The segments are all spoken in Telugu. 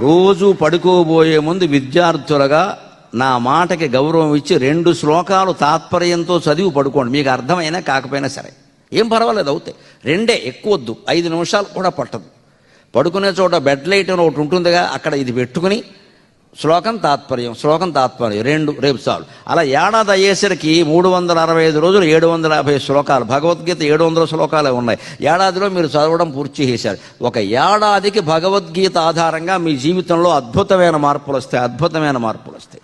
రోజు పడుకోబోయే ముందు విద్యార్థులుగా నా మాటకి గౌరవం ఇచ్చి రెండు శ్లోకాలు తాత్పర్యంతో చదివి పడుకోండి. మీకు అర్థమైనా కాకపోయినా సరే. ఏం పర్వాలేదు అవుతాయి రెండే ఎక్కువ వద్దు ఐదు నిమిషాలు కూడా పట్టదు. పడుకునే చోట బెడ్ లైట్ అని ఒకటి ఉంటుందిగా అక్కడ ఇది పెట్టుకుని శ్లోకం తాత్పర్యం శ్లోకం తాత్పర్యం. రెండు రేపు చాలు. అలా ఏడాది అయ్యేసరికి మూడు వందల అరవై ఐదు రోజులు ఏడు వందల యాభై శ్లోకాలు. భగవద్గీత ఏడు వందల శ్లోకాలే ఉన్నాయి. ఏడాదిలో మీరు చదవడం పూర్తి చేశారు. ఒక ఏడాదికి భగవద్గీత ఆధారంగా మీ జీవితంలో అద్భుతమైన మార్పులు వస్తాయి అద్భుతమైన మార్పులు వస్తాయి.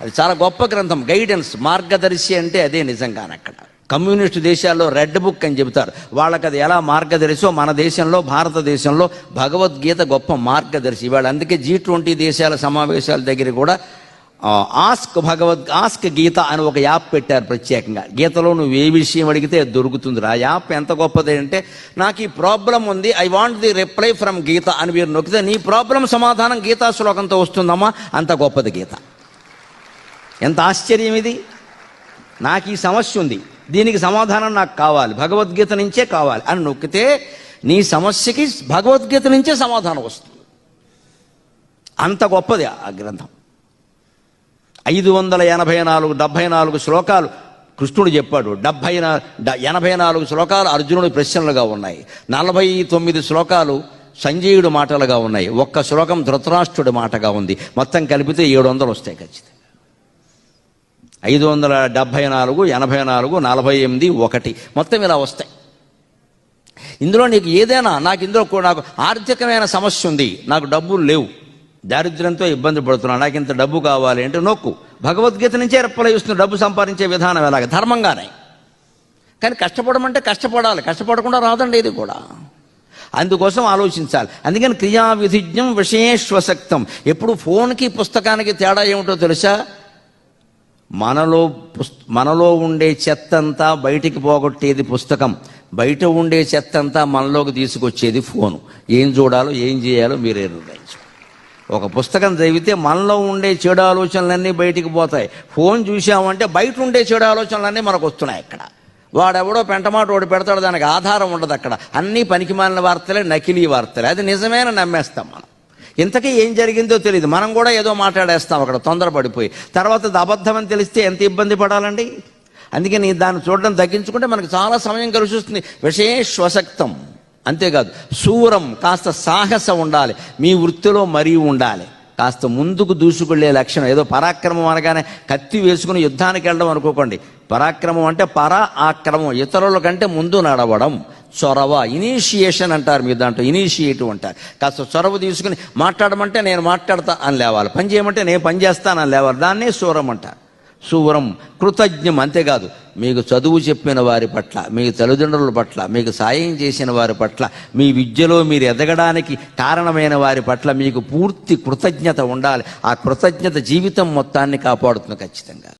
అది చాలా గొప్ప గ్రంథం. గైడెన్స్ మార్గదర్శి అంటే అదే నిజంగానే అక్కడ. కమ్యూనిస్ట్ దేశాల్లో రెడ్ బుక్ అని చెబుతారు. వాళ్ళకి అది ఎలా మార్గదర్శో మన దేశంలో భారతదేశంలో భగవద్గీత గొప్ప మార్గదర్శి. ఇవాళ అందుకే జీ ట్వంటీ దేశాల సమావేశాల దగ్గర కూడా ఆస్క్ భగవద్ ఆస్క్ గీత అని ఒక యాప్ పెట్టారు ప్రత్యేకంగా. గీతలో నువ్వు ఏ విషయం అడిగితే దొరుకుతుంది. ఆ యాప్ ఎంత గొప్పది అంటే నాకు ఈ ప్రాబ్లం ఉంది I want the reply from Geeta అని మీరు నొక్కితే నీ ప్రాబ్లం సమాధానం గీతా శ్లోకంతో వస్తుందమ్మా అంత గొప్పది గీత. ఎంత ఆశ్చర్యం ఇది? నాకు ఈ సమస్య ఉంది. దీనికి సమాధానం నాకు కావాలి. భగవద్గీత నుంచే కావాలి. అని నొక్కితే నీ సమస్యకి భగవద్గీత నుంచే సమాధానం వస్తుంది. అంత గొప్పది ఆ గ్రంథం. ఐదు వందల ఎనభై నాలుగు డెబ్భై నాలుగు శ్లోకాలు కృష్ణుడు చెప్పాడు. డెబ్భై ఎనభై నాలుగు శ్లోకాలు అర్జునుడి ప్రశ్నలుగా ఉన్నాయి. నలభై తొమ్మిది శ్లోకాలు సంజయుడు మాటలుగా ఉన్నాయి. ఒక్క శ్లోకం ధృతరాష్ట్రుడి మాటగా ఉంది. మొత్తం కలిపితే ఏడు వందలు వస్తాయి ఖచ్చితంగా. ఐదు వందల డెబ్భై నాలుగు ఎనభై నాలుగు నలభై ఎనిమిది ఒకటి. మొత్తం ఇలా వస్తాయి. ఇందులో నీకు ఏదైనా నాకు ఇందులో నాకు ఆర్థికమైన సమస్య ఉంది. నాకు డబ్బులు లేవు. దారిద్ర్యంతో ఇబ్బంది పడుతున్నా నాకు ఇంత డబ్బు కావాలి అంటే నొక్కు. భగవద్గీత నుంచే రెప్పలయిస్తుంది డబ్బు సంపాదించే విధానం ఎలాగ? ధర్మంగానే. కానీ కష్టపడమంటే కష్టపడాలి. కష్టపడకుండా రాదండి ఇది కూడా. అందుకోసం ఆలోచించాలి. అందుకని క్రియా విధిజ్ఞం విషయేశ్వసక్తం ఎప్పుడు ఫోన్కి పుస్తకానికి తేడా ఏమిటో తెలుసా? మనలో మనలో ఉండే చెత్తంతా బయటికి పోగొట్టేది పుస్తకం. బయట ఉండే చెత్తంతా మనలోకి తీసుకొచ్చేది ఫోను. ఏం చూడాలో ఏం చేయాలో మీరే నిర్ణయించు ఒక పుస్తకం చదివితే మనలో ఉండే చెడు ఆలోచనలన్నీ బయటికి పోతాయి. ఫోన్ చూసామంటే బయట ఉండే చెడు ఆలోచనలన్నీ మనకు వస్తున్నాయి అక్కడ. వాడెవడో పెంటమాట వాడు పెడతాడు దానికి ఆధారం ఉండదు అక్కడ. అన్నీ పనికిమాలిన వార్తలే నకిలీ వార్తలే. అది నిజమైన నమ్మేస్తాం మనం. ఇంతకీ ఏం జరిగిందో తెలియదు మనం కూడా ఏదో మాట్లాడేస్తాం అక్కడ తొందరపడిపోయి. తర్వాత అది అబద్ధమని తెలిస్తే ఎంత ఇబ్బంది పడాలండి? అందుకని దాన్ని చూడడం తగ్గించుకుంటే మనకు చాలా సమయం కలిసి వస్తుంది విశేషవసక్తం అంతేకాదు శూరం కాస్త సాహసం ఉండాలి. మీ వృత్తిలో మరీ ఉండాలి. కాస్త ముందుకు దూసుకెళ్ళే లక్షణం. ఏదో పరాక్రమం అనగానే కత్తి వేసుకుని యుద్ధానికి వెళ్ళడం అనుకోకండి. పరాక్రమం అంటే పరా ఆక్రమం. ఇతరుల కంటే ముందు నడవడం. చొరవ. ఇనీషియేషన్ అంటారు మీరు దాంట్లో ఇనీషియేటివ్ అంటారు. కాస్త చొరవ తీసుకుని మాట్లాడమంటే నేను మాట్లాడతా అని లేవాలి. పని చేయమంటే నేను పని చేస్తానని లేవాలి. దాన్నే సూరం అంటారు. శూరం కృతజ్ఞం అంతేకాదు. మీకు చదువు చెప్పిన వారి పట్ల మీ తల్లిదండ్రుల పట్ల మీకు సాయం చేసిన వారి పట్ల మీ విద్యలో మీరు ఎదగడానికి కారణమైన వారి పట్ల మీకు పూర్తి కృతజ్ఞత ఉండాలి. ఆ కృతజ్ఞత జీవితం మొత్తాన్ని కాపాడుతుంది ఖచ్చితంగా.